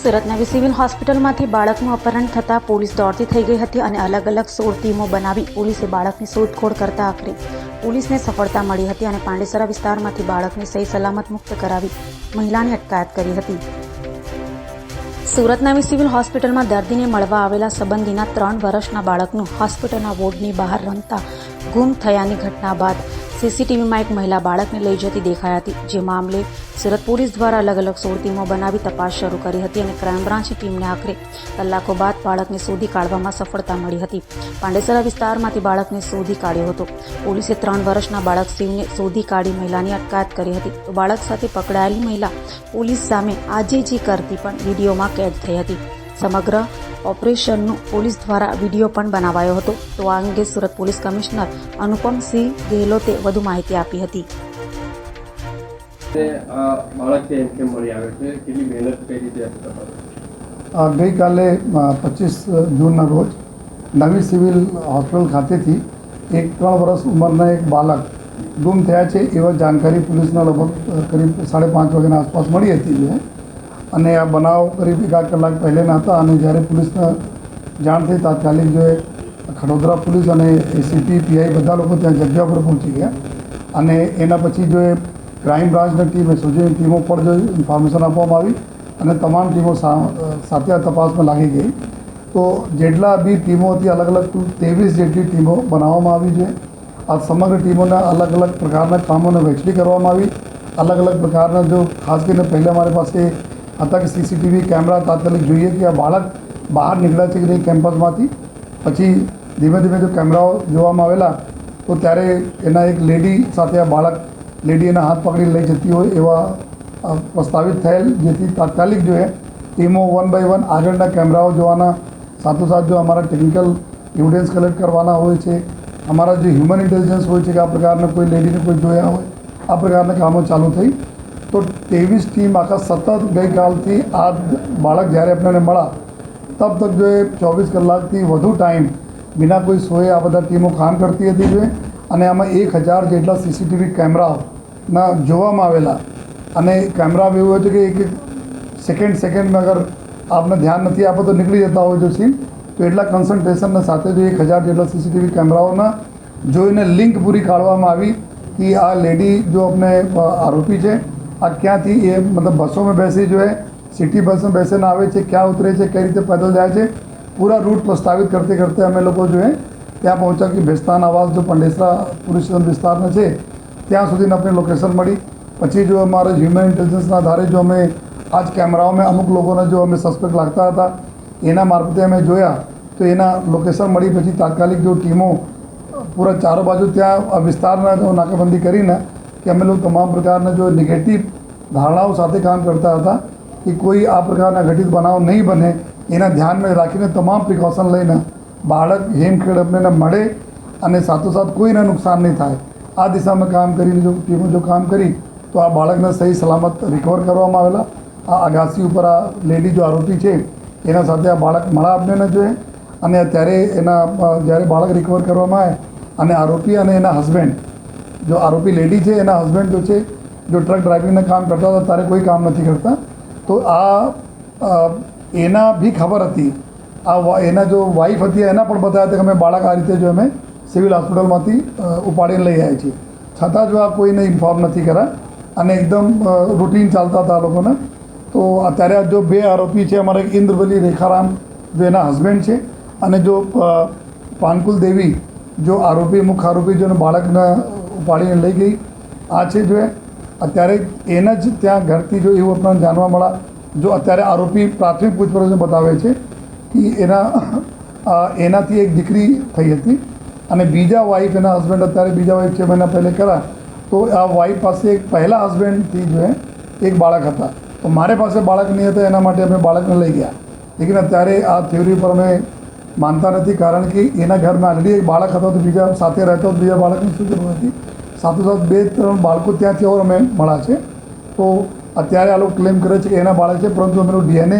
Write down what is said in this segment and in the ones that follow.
સુરતના સિવિલ હોસ્પિટલમાંથી બાળકનું અપહરણ થતાં પોલીસ દોડતી થઈ ગઈ હતી અને અલગ અલગ સોળ ટીમો બનાવી પોલીસે બાળકની શોધખોળ કરતા આખરે. પોલીસને સફળતા મળી હતી અને પાંડેસરા વિસ્તારમાંથી બાળકને સહી સલામત મુક્ત કરાવી મહિલાની અટકાયત કરી હતી. સુરતના સિવિલ હોસ્પિટલમાં દર્દીને મળવા આવેલા સંબંધીના ત્રણ વર્ષના બાળકનું હોસ્પિટલના વોર્ડની બહાર રમતા ગુમ થયાની ઘટના બાદ સીસીટીવીમાં એક મહિલા બાળકને લઈ જતી દેખાઈ હતી. જે મામલે સુરત પોલીસ દ્વારા અલગ અલગ સોળ ટીમો બનાવી તપાસ શરૂ કરી હતી અને ક્રાઇમ બ્રાન્ચની ટીમને આખરે કલાકો બાદ બાળકને શોધી કાઢવામાં સફળતા મળી હતી. પાંડેસરા વિસ્તારમાંથી બાળકને શોધી કાઢ્યો હતો. પોલીસે ત્રણ વર્ષના બાળક શિવને શોધી કાઢી મહિલાની અટકાયત કરી હતી. તો બાળક સાથે પકડાયેલી મહિલા પોલીસ સામે આજે જે કરતી પણ વિડીયોમાં કેદ થઈ હતી. સમગ્ર ઓપરેશનનું પોલીસ દ્વારા વીડિયો પણ બનાવાયો હતો. તો આ અંગે સુરત પોલીસ કમિશનર અનુપમસિંહ ગેહલોતે વધુ માહિતી આપી હતી. ગઈકાલે પચીસ જૂનના રોજ નવી સિવિલ હોસ્પિટલ ખાતેથી એક ત્રણ વર્ષ ઉંમરના એક બાળક ગુમ થયા છે એવા જાણકારી પોલીસના લગભગ કરીબ સાડા પાંચ વાગ્યાના આસપાસ મળી હતી. જે અને આ બનાવ કરીબ એકાદ કલાક પહેલેના હતા અને જ્યારે પોલીસને જાણ થઈ તાત્કાલિક જો ખડોદરા પોલીસ અને એસીપી પીઆઈ બધા લોકો ત્યાં જગ્યા પર પહોંચી ગયા. અને એના પછી જો એ ક્રાઇમ બ્રાન્ચની ટીમ એસઓજીની ટીમો પર જો ઇન્ફોર્મેશન આપવામાં આવી અને તમામ ટીમો સાથે આ તપાસમાં લાગી ગઈ. તો જેટલા બી ટીમો હતી અલગ અલગ ત્રેવીસ જેટલી ટીમો બનાવવામાં આવી છે. આ સમગ્ર ટીમોના અલગ અલગ પ્રકારના કામોને વહેંચણી કરવામાં આવી. અલગ અલગ પ્રકારના જો ખાસ કરીને પહેલાં મારી પાસે હતા કે સીસીટીવી કેમેરા તાત્કાલિક જોઈએ કે આ બાળક બહાર નીકળ્યા છે કે નહીં કેમ્પસમાંથી. પછી ધીમે ધીમે જો કેમેરાઓ જોવામાં આવેલા, તો ત્યારે એના એક લેડી સાથે આ બાળક લેડી એના હાથ પકડી લઈ જતી હોય એવા પ્રસ્તાવિત થયેલ, જેથી તાત્કાલિક જોઈએ ટીમો વન બાય વન આગળના કેમેરાઓ જોવાના, સાથોસાથ જો અમારા ટેકનિકલ એવિડન્સ કલેક્ટ કરવાના હોય છે, અમારા જે હ્યુમન ઇન્ટેલિજન્સ હોય છે કે આ પ્રકારના કોઈ લેડીને કોઈ જોયા હોય, આ પ્રકારના કામો ચાલુ થઈ તો ત્રેવીસ ટીમ આખા સતત ગઈકાલથી આ બાળક જ્યારે આપણને મળ્યા તબ તક જો ચોવીસ કલાકથી વધુ ટાઈમ વિના કોઈ સોએ આ બધા ટીમો કામ કરતી હતી જોઈએ અને આમાં એક હજાર જેટલા સીસીટીવી કેમેરાના જોવામાં આવેલા. અને કેમેરા એવું હોય છે કે એક એક સેકન્ડ સેકન્ડમાં અગર આપને ધ્યાન નથી આપો તો નીકળી જતા હોય જો સીન તો એટલા કન્સન્ટ્રેશનના સાથે જો એક હજાર જેટલા સીસીટીવી કેમેરાઓના જોઈને લિંક પૂરી કાઢવામાં આવી કે આ લેડી જો આપણે આરોપી છે ક્યાંથી એ મતલબ બસોમાં બેસી જોઈએ એ સિટી બસમાં બેસીને આવે છે ક્યાં ઉતરે છે કઈ રીતે પેદલ જાય છે પૂરા રૂટ પ્રસ્તાવિત કરતે કરતે અમે લોકો જો એ ત્યાં પહોંચ્યા કે ભેસ્તાન આવાસ જો પંડેસરા પુરુષોત્તમ વિસ્તારના છે ત્યાં સુધીને આપણે લોકેશન મળી પછી જો અમારે હ્યુમન ઇન્ટેલિજન્સના આધારે જો અમે આ જ કેમેરાઓમાં અમુક લોકોને જો અમે સસ્પેક્ટ લાગતા હતા એના મારફતે અમે જોયા તો એના લોકેશન મળી પછી તાત્કાલિક જો ટીમો પૂરા ચારો બાજુ ત્યાં વિસ્તારના નાકાબંધી કરીને કે અમે લોકો તમામ પ્રકારના જો નેગેટિવ ધારણાઓ સાથે કામ કરતા હતા કે કોઈ આ પ્રકારના ઘટિત બનાવ નહીં બને, એના ધ્યાનમાં રાખીને તમામ પ્રિકોશન લઈને બાળક હેમખેડ અમને મળે અને સાથોસાથ કોઈને નુકસાન નહીં થાય. આ દિશામાં કામ કરીને જો, ટીમો જો કામ કરી, તો આ બાળકને સહી સલામત રિકવર કરવામાં આવેલા. આ અગાસી ઉપર આ લેડી જો આરોપી છે, એના સાથે આ બાળક મળા આપને ન જોઈએ અને ત્યારે એના જ્યારે બાળક રિકવર કરવામાં આવે અને આરોપી અને એના હસબન્ડ જો આરોપી લેડી છે એના હસબન્ડ જો છે જો ટ્રક ડ્રાઇવિંગના કામ કરતા હતા ત્યારે કોઈ કામ નથી કરતા તો આ એના બી ખબર હતી આ એના જો વાઈફ હતી એના પણ બતાવ્યા હતા કે અમે બાળક આ રીતે જો અમે સિવિલ હોસ્પિટલમાંથી ઉપાડીને લઈ આવ્યા છીએ। છતાં જો આ કોઈને ઇન્ફોર્મ નથી કર્યા અને એકદમ રૂટીન ચાલતા હતા આ લોકોને, તો અત્યારે જો બે આરોપી છે, અમારે ઇન્દ્રવલી રેખારામ જો એના હસબન્ડ છે, અને જો પાનકુલ દેવી, જો આરોપી મુખ્ય આરોપી જો બાળકને ઉપાડીને લઈ ગઈ. આ છે જો અત્યારે એના જ ત્યાં ઘરથી જો એવું આપણને જાણવા મળ્યા જો અત્યારે આરોપી પ્રાથમિક પૂછપરછ બતાવે છે કે એના એનાથી એક દીકરી થઈ હતી અને બીજા વાઈફ એના હસબન્ડ અત્યારે બીજા વાઈફ છે મહિના પહેલે કરા. તો આ વાઈફ પાસે એક પહેલાં હસબન્ડથી જો એક બાળક હતા. તો મારે પાસે બાળક નહીં હતા, એના માટે અમે બાળકને લઈ ગયા. લેકિન અત્યારે આ થિયરી પર અમે માનતા નથી કારણ કે એના ઘરમાં ઓલરેડી એક બાળક હતો તો બીજા સાથે રહેતો બીજા બાળકની શું જરૂર હતી? સાથોસાથ બે ત્રણ બાળકો ત્યાંથી ઓર અમે મળ્યા છે. તો અત્યારે આ લોકો ક્લેમ કરે છે કે એના બાળક છે, પરંતુ અમે ડીએનએ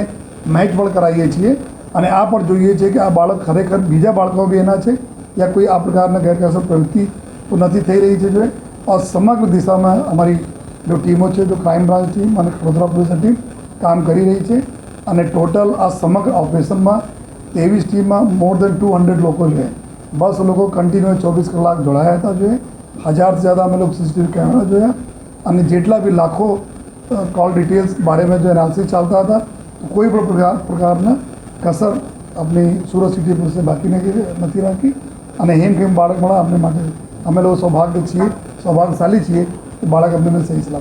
મેચ પણ કરાવીએ છીએ. અને આ પણ જોઈએ છીએ કે આ બાળક ખરેખર બીજા બાળકો બી એના છે, યા કોઈ આ પ્રકારના ગેરકાયદેસર પ્રવૃત્તિ તો નથી થઈ રહી છે જો આ સમગ્ર દિશામાં અમારી જો ટીમો છે, જો ક્રાઇમ બ્રાન્ચ ટીમ અને વડોદરા પોલીસ ટીમ કામ કરી રહી છે. અને ટોટલ આ સમગ્ર ઓપરેશનમાં ત્રેવીસ ટીમમાં મોર દેન ટુ હંડ્રેડ લોકો જોઈએ બસ લોકો કન્ટિન્યુ ચોવીસ કલાક જોડાયા હતા જોઈએ હજારથી જ્યાદા અમે લોકો સીસીટીવી કેમેરા જોયા અને જેટલા બી લાખો કોલ ડિટેલ્સ બારેમાં જો એનાલિસિસ ચાલતા હતા. તો કોઈ પણ પ્રકાર, પ્રકારના કસર આપણી સુરત સિટી પોલીસે બાકી નથી નથી રાખી. અને હેમ કેમ બાળક મળે અમને માટે, અમે લોકો સૌભાગ્ય છીએ, સૌભાગ્યશાળી છીએ કે બાળક અમને સહી સલામત